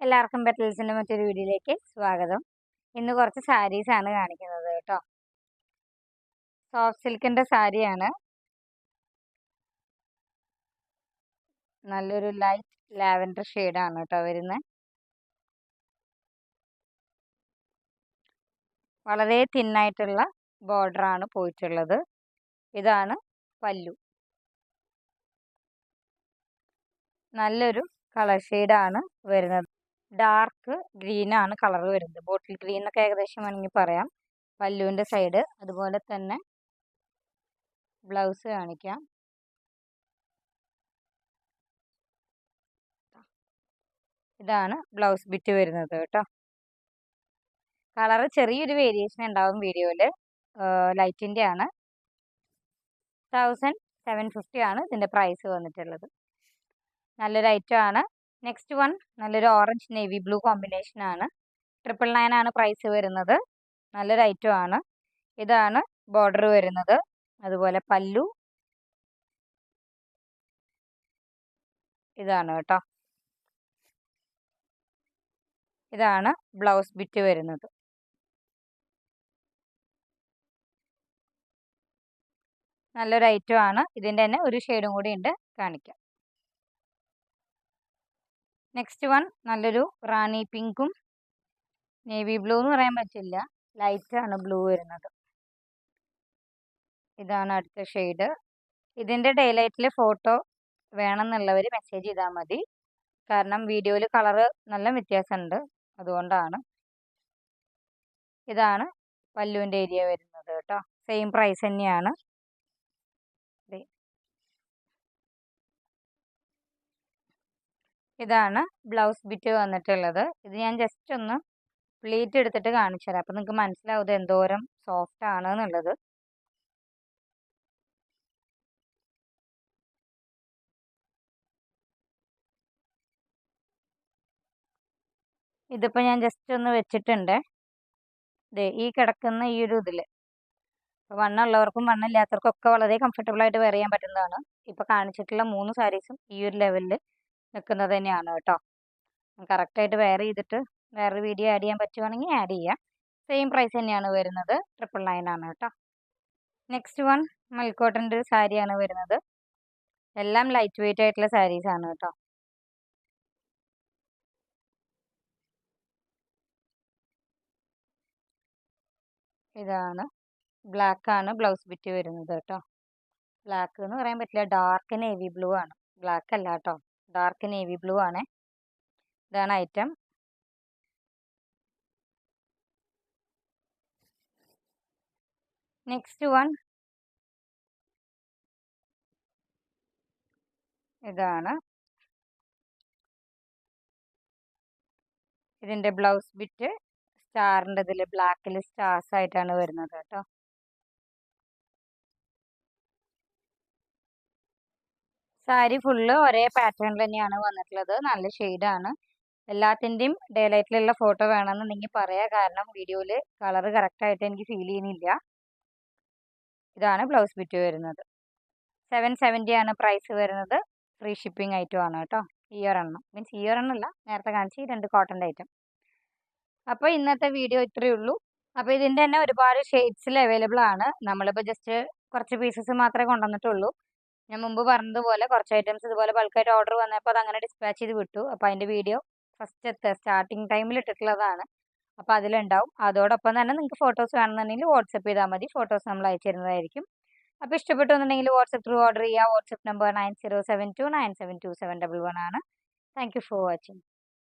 എല്ലാവർക്കും പെറ്റൽസിന്റെ മറ്റൊരു വീഡിയോയിലേക്ക് സ്വാഗതം. ഇന്ന് കുറച്ച് സാരീസാണ് കാണിക്കുന്നത് കേട്ടോ. സോഫ്റ്റ് സിൽക്കിന്റെ സാരിയാണ് നല്ലൊരു ലൈറ്റ് ലാവൻഡർ ഷെയ്ഡാണ് കേട്ടോ വരുന്നത് വളരെ തിന്നായിട്ടുള്ള ബോർഡറാണ് പോയിട്ടുള്ളത്. ഇതാണ് പല്ലു. നല്ലൊരു കളർ ഷെയ്ഡാണ് വരുന്നത്. ഡാർക്ക് ആണ് കളർ വരുന്നത്. ബോട്ടിൽ ഗ്രീൻ ഒക്കെ ഏകദേശം വേണമെങ്കിൽ പറയാം. പല്ലുവിന്റെ സൈഡ് അതുപോലെ തന്നെ ബ്ലൗസ് കാണിക്കാം. ഇതാണ് ബ്ലൗസ് ബിറ്റ് വരുന്നത് കേട്ടോ. കളർ ചെറിയൊരു വേരിയേഷൻ ഉണ്ടാവും വീഡിയോയിൽ ലൈറ്റിന്റെ ആണ്. തൗസൻഡ് സെവൻ ഫിഫ്റ്റി ആണ് ഇതിന്റെ പ്രൈസ് വന്നിട്ടുള്ളത്. നല്ലൊരു ഐറ്റം ആണ്. നെക്സ്റ്റ് വൺ നല്ലൊരു ഓറഞ്ച് നേവി ബ്ലൂ കോമ്പിനേഷൻ ആണ്. ട്രിപ്പിൾ നയൻ ആണ് പ്രൈസ് വരുന്നത്. നല്ലൊരു ഐറ്റം ആണ്. ഇതാണ് ബോർഡർ വരുന്നത്. അതുപോലെ പല്ലു. ഇതാണ് കേട്ടോ. ഇതാണ് ബ്ലൗസ് ബിറ്റ് വരുന്നത്. നല്ലൊരു ഐറ്റം ആണ്. ഇതിന്റെ തന്നെ ഒരു ഷെയ്ഡും കൂടി ഉണ്ട്. കാണിക്കാം. നെക്സ്റ്റ് വൺ നല്ലൊരു റാണി പിങ്കും നേവി ബ്ലൂ എന്ന് പറയാൻ പറ്റില്ല. ലൈറ്റ് ആണ് ബ്ലൂ വരുന്നത്. ഇതാണ് അടുത്ത ഷെയ്ഡ് ഇതിന്റെ ഡേ ഫോട്ടോ വേണമെന്നുള്ളവർ മെസ്സേജ് ചെയ്താൽ മതി. കാരണം വീഡിയോയിൽ കളറ് നല്ല വ്യത്യാസമുണ്ട്. അതുകൊണ്ടാണ്. ഇതാണ് പല്ലുവിന്റെ ഏരിയ വരുന്നത് കേട്ടോ. സെയിം പ്രൈസ് തന്നെയാണ്. ഇതാണ് ബ്ലൗസ് ബിറ്റ് വന്നിട്ടുള്ളത്. ഇത് ഞാൻ ജസ്റ്റ് ഒന്ന് പ്ലീറ്റ് എടുത്തിട്ട് കാണിച്ചു തരാം. അപ്പം നിങ്ങൾക്ക് മനസ്സിലാവും എന്തോരം സോഫ്റ്റ് ആണ് എന്നുള്ളത്. ഇതിപ്പോൾ ഞാൻ ജസ്റ്റ് ഒന്ന് വെച്ചിട്ടുണ്ട്. ദേ ഈ കിടക്കുന്ന ഈ ഒരു ഇതിൽ വണ്ണമുള്ളവർക്കും വണ്ണമില്ലാത്തവർക്കും ഒക്കെ വളരെ കംഫർട്ടബിൾ ആയിട്ട് വെയർ ചെയ്യാൻ പറ്റുന്നതാണ്. ഇപ്പോൾ കാണിച്ചിട്ടുള്ള മൂന്ന് സാരീസും ഈ ഒരു ലെവലിൽ നിൽക്കുന്നത് തന്നെയാണ് കേട്ടോ. കറക്റ്റായിട്ട് വെയർ ചെയ്തിട്ട് വേറൊരു വീഡിയോ ആഡ് ചെയ്യാൻ പറ്റുവാണെങ്കിൽ ആഡ് ചെയ്യാം. സെയിം പ്രൈസ് തന്നെയാണ് വരുന്നത്. ട്രിപ്പിൾ ആണ് കേട്ടോ. നെക്സ്റ്റ് വൺ മൽക്കോട്ടന്റെ ഒരു സാരിയാണ് വരുന്നത്. എല്ലാം ലൈറ്റ് വെയിറ്റ് ആയിട്ടുള്ള സാരീസ് ആണ് കേട്ടോ. ഇതാണ്. ബ്ലാക്ക് ആണ് ബ്ലൗസ് ബിറ്റ് വരുന്നത് കേട്ടോ. ബ്ലാക്ക് എന്ന് പറയാൻ പറ്റില്ല. ഡാർക്ക് നേവി ബ്ലൂ ആണ്. ബ്ലാക്ക് അല്ല കേട്ടോ. ഡാർക്ക് നേവി ബ്ലൂ ആണ്. ഇതാണ് ഐറ്റം നെക്സ്റ്റ് വൺ ഇതാണ്. ഇതിന്റെ ബ്ലൗസ് ബിറ്റ് സ്റ്റാറിന്റെ ഇതിൽ ബ്ലാക്കിൽ സ്റ്റാർസ് ആയിട്ടാണ് വരുന്നത് കേട്ടോ. സാരി ഫുള്ള് ഒരേ പാറ്റേണിൽ തന്നെയാണ് വന്നിട്ടുള്ളത്. നല്ല ഷെയ്ഡാണ് എല്ലാത്തിന്റെയും ഡേ ലൈറ്റിലുള്ള ഫോട്ടോ നിങ്ങൾ പറയാം. കാരണം വീഡിയോയിൽ കളർ കറക്റ്റായിട്ട് എനിക്ക് ഫീൽ ചെയ്യുന്നില്ല. ഇതാണ് ബ്ലൗസ് ബിറ്റ് വരുന്നത്. സെവൻ സെവന്റി ആണ് പ്രൈസ് വരുന്നത്. ഫ്രീ ഷിപ്പിംഗ് ഐറ്റം ആണ് കേട്ടോ. ഇയർ ഒരെണ്ണം മീൻസ് ഇയർ ഒരെണ്ണം അല്ല. നേരത്തെ കാണിച്ച് രണ്ട് കോട്ടന്റെ ഐറ്റം അപ്പോൾ ഇന്നത്തെ വീഡിയോ ഇത്രയേ ഉള്ളൂ. അപ്പോൾ ഇതിന്റെ തന്നെ ഒരുപാട് ഷെയ്ഡ്സിൽ അവൈലബിൾ ആണ്. നമ്മളിപ്പോൾ ജസ്റ്റ് കുറച്ച് പീസസ് മാത്രമേ കൊണ്ടുവന്നിട്ടുള്ളൂ. ഞാൻ മുമ്പ് പറഞ്ഞതുപോലെ കുറച്ച് ഐറ്റംസ് ഇതുപോലെ ബൾക്കായിട്ട് ഓർഡർ വന്നപ്പോൾ അത് അങ്ങനെ ഡിസ്പാച്ച് ചെയ്ത് വിട്ടു. അപ്പോൾ അതിന്റെ വീഡിയോ ഫസ്റ്റ് സ്റ്റാർട്ടിങ് ടൈമിൽ ഇട്ടിട്ടുള്ളതാണ്. അപ്പോൾ അതിലുണ്ടാവും. അതോടൊപ്പം തന്നെ നിങ്ങൾക്ക് ഫോട്ടോസ് വേണമെന്നുണ്ടെങ്കിൽ വാട്സപ്പ് ചെയ്താൽ മതി. ഫോട്ടോസ് നമ്മൾ അയച്ചു തരുന്നതായിരിക്കും അപ്പോൾ ഇഷ്ടപ്പെട്ടുണ്ടെങ്കിൽ വാട്സപ്പ് ത്രൂ ഓർഡർ ചെയ്യുക WhatsApp number nine zero seven two nine seven two seven double one ആണ്. Thank you for watching